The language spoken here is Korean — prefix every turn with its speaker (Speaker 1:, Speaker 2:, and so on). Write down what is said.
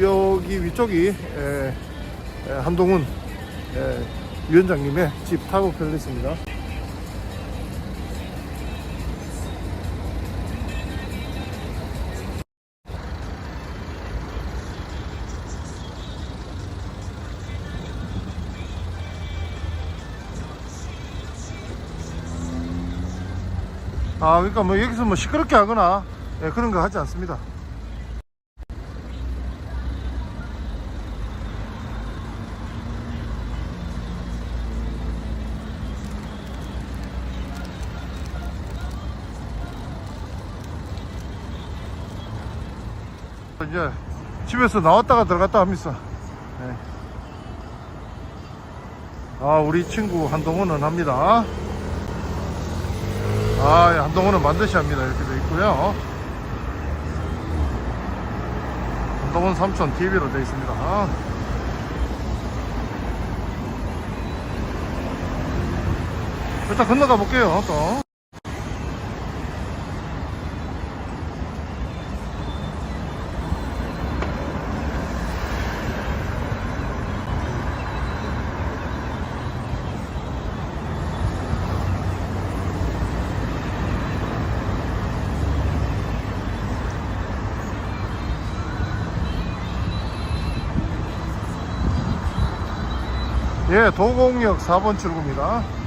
Speaker 1: 여기 위쪽이 에, 에, 한동훈 에, 위원장님의 집 타고 팰리스입니다. 아, 그러니까 뭐 여기서 뭐 시끄럽게 하거나 예, 그런 거 하지 않습니다. 이제 집에서 나왔다가 들어갔다 합니다. 네. 아, 우리 친구 한동훈은 합니다. 아, 예, 한동훈은 반드시 합니다. 이렇게 되어 있고요. 한동훈 삼촌 TV로 되어 있습니다. 일단 건너가 볼게요, 또. 예, 도곡역 4번 출구입니다.